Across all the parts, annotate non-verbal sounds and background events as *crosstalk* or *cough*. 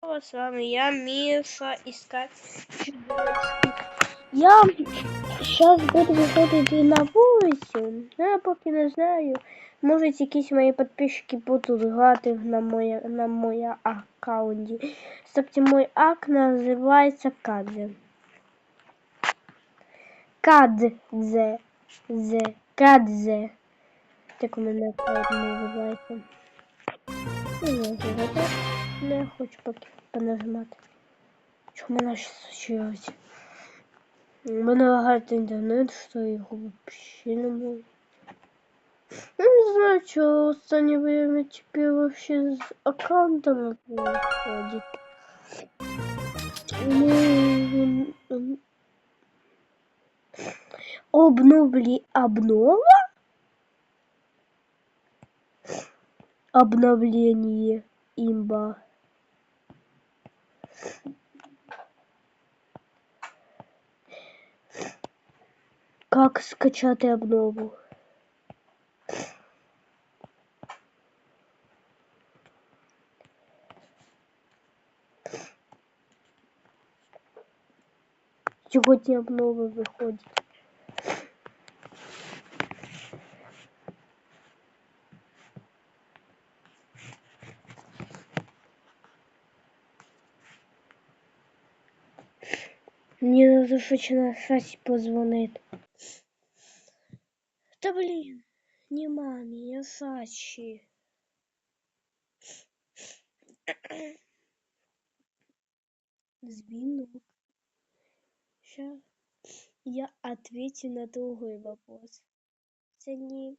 С вами я, Миша, искать чудовищ. Я сейчас буду виходити на вулицю. Я поки не знаю. Може, якісь мої підписчики будуть грати на моє на моє аккаунті. Кстати, мой ак називається Кадзе. Кадзе. Зе. Кадзе. Так у мене аккаунт називається. Ну, не знаю, так. Не хочу поки понажимати. Чому мене щось случилось? У мене лагает інтернет, що його вообще не можу. Я не знаю, что в останнее время теперь вообще с аккаунтом происходит. Ну, м, Обновли обнова? Обновление имба. Как скачати обнову? Сьогодні обнови виходять. Мені надо хоч на Сасі позвонити. Та не маме, я Сачи. *coughs* Звонок. Сейчас я отвечу на другой вопрос. Это не,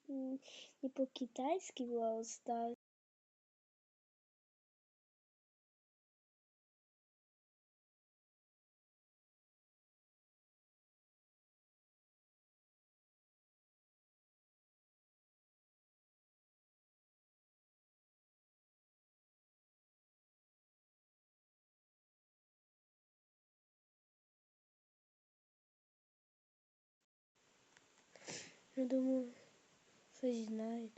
не по-китайски Brawl Stars. Я думаю, что знает.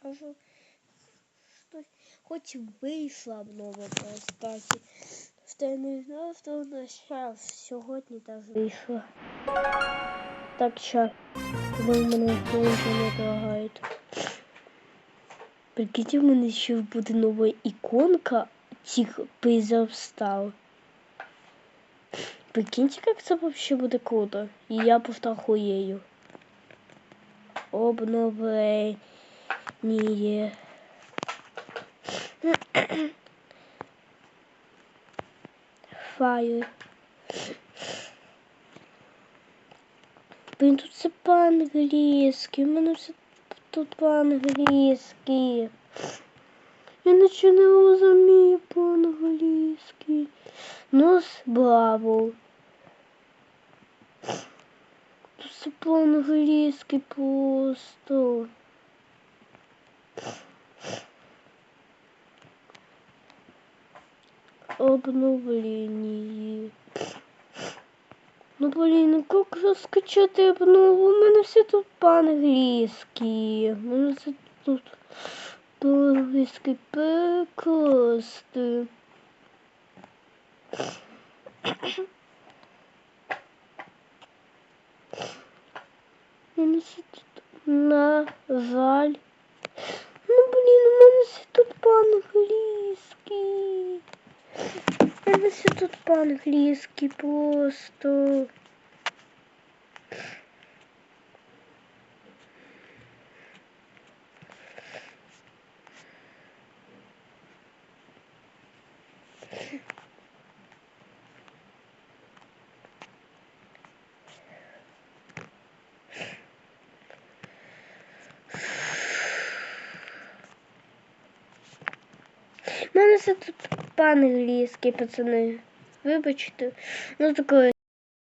А что, что хоть вийшла обнова по статі. Що я не знала, що вона зараз сьогодні теж вийшла. Так, щас. Коли мене по інтернету лагають. Прикиньте, в мене ще буде нова іконка цих призов став. Прикиньте, как це вообще буде круто. І я просто охуею. Обновление. Файл. Блін, тут все по-англійськи. У мене все тут по-англійськи. Я нічого не розумію по-англійськи. Ну, браво. Все по-англійськи просто. Обновление. Ну блин, ну как же скачати обнову? У мене все тут по-англійськи. У мене все тут по-англійськи перекласти. У мене все тут на жаль. Ну блін, у мене ще тут по-англійськи. У мене ще тут по-англійськи просто. У мене все тут по-англійськи, пацани. Вибачте. Ну такое.